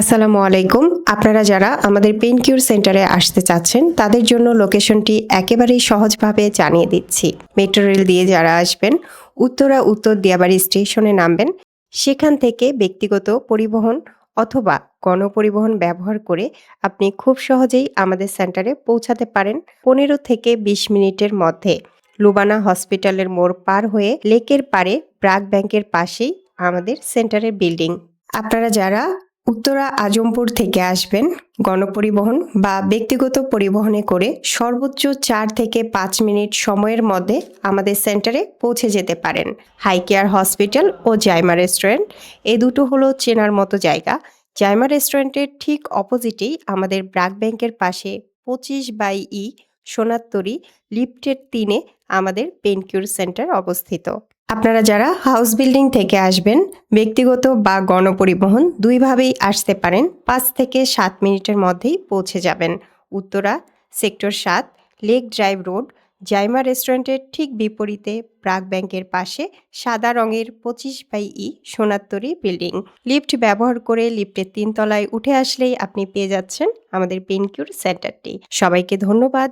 আসসালামু আলাইকুম। আপনারা যারা আমাদের পেন কিউর সেন্টারে আসতে চাচ্ছেন, তাদের জন্য লোকেশনটি একেবারেই সহজভাবে জানিয়ে দিচ্ছি। মেট্রো রেল দিয়ে যারা আসবেন, উত্তরা, উত্তর দিয়াবাড়ি স্টেশনে নামবেন। সেখান থেকে ব্যক্তিগত পরিবহন অথবা গণপরিবহন ব্যবহার করে আপনি খুব সহজেই আমাদের সেন্টারে পৌঁছাতে পারেন। পনেরো থেকে বিশ মিনিটের মধ্যে লুবানা হসপিটালের মোড় পার হয়ে লেকের পারে ব্রাক ব্যাংকের পাশেই আমাদের সেন্টারের বিল্ডিং। আপনারা যারা উত্তরা আজমপুর থেকে আসবেন গণপরিবহন বা ব্যক্তিগত পরিবহনে করে সর্বোচ্চ চার থেকে পাঁচ মিনিট সময়ের মধ্যে আমাদের সেন্টারে পৌঁছে যেতে পারেন। হাই কেয়ার হসপিটাল ও জাইমা রেস্টুরেন্ট, এ দুটো হলো চেনার মতো জায়গা। জাইমা রেস্টুরেন্টের ঠিক অপোজিটেই আমাদের ব্রাক ব্যাংকের পাশে পঁচিশ বাই ই সোনাত্তরি লিফটের তিনে আমাদের পেনকিউর সেন্টার অবস্থিত। আপনারা যারা হাউস বিল্ডিং থেকে আসবেন, ব্যক্তিগত বা গণপরিবহন দুইভাবেই আসতে পারেন। পাঁচ থেকে সাত মিনিটের মধ্যেই পৌঁছে যাবেন। উত্তরা, সেক্টর সাত লেক ড্রাইভ রোড জাইমা রেস্টুরেন্টের ঠিক বিপরীতে প্রাক ব্যাংকের পাশে সাদা রঙের পঁচিশ বাই ই সোনাত্তরি বিল্ডিং লিফট ব্যবহার করে লিফটের তিনতলায় উঠে আসলেই আপনি পেয়ে যাচ্ছেন আমাদের পেনকিউর সেন্টারটি সবাইকে ধন্যবাদ।